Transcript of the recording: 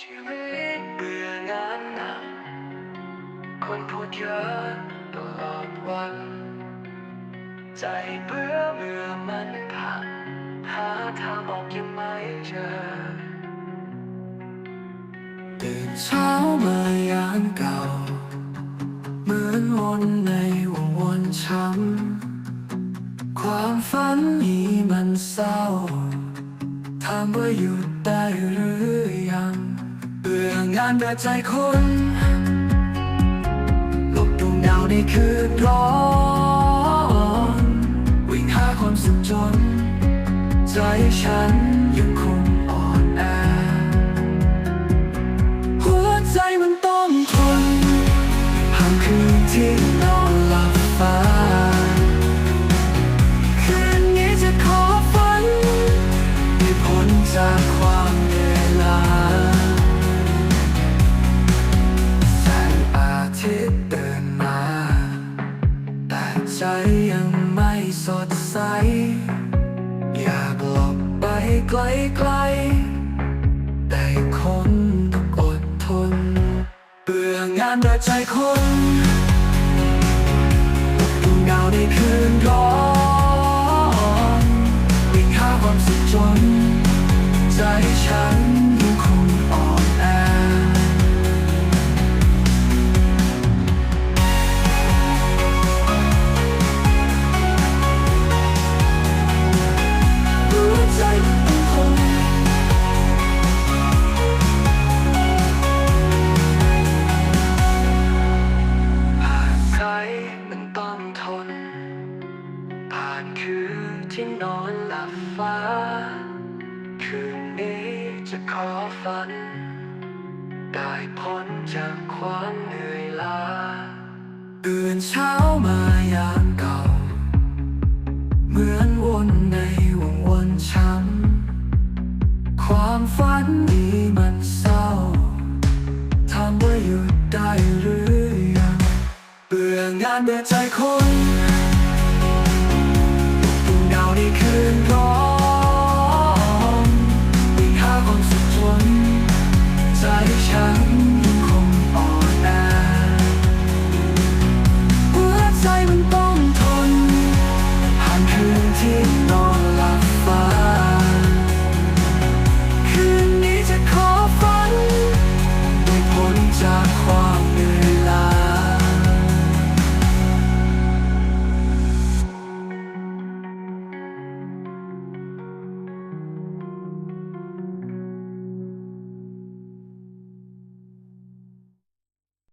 ชีวิตเบื่องานหนักคนพูดเยอะตลอดวัน ใจเบื่อเมื่อมันพังหาทางออกยังไม่เจอตื่นเช้ามายามเก่า เหมือนวนในวงวนช้ำความฝันนี้มันเศร้าถามว่าหยุดได้หรือยัง งานเบื่อใจคนหลบดวงดาวในคืนร้อน วิ่งหาความสุขจน ใจฉันยังคงอ่อนแอ หัวใจมันต้องทนห่างคืนที่นอนหลับฝันคืนนี้จะขอฝันให้พ้นจากความเหนื่อยล้า สดใส อยากหลบไปไกลไกลแต่คนต้องอดทนเบื่องานเบื่อใจคน คืนที่นอนหลับฟ้า คืนนี้จะขอฝัน ได้พ้นจากความเหนื่อยล้าตื่นเช้ามายามเก่า เหมือนวนในวงวนช้ำความฝันนี้มันเศร้าถามว่าหยุดได้หรือยังเบื่องานเบื่อใจคน take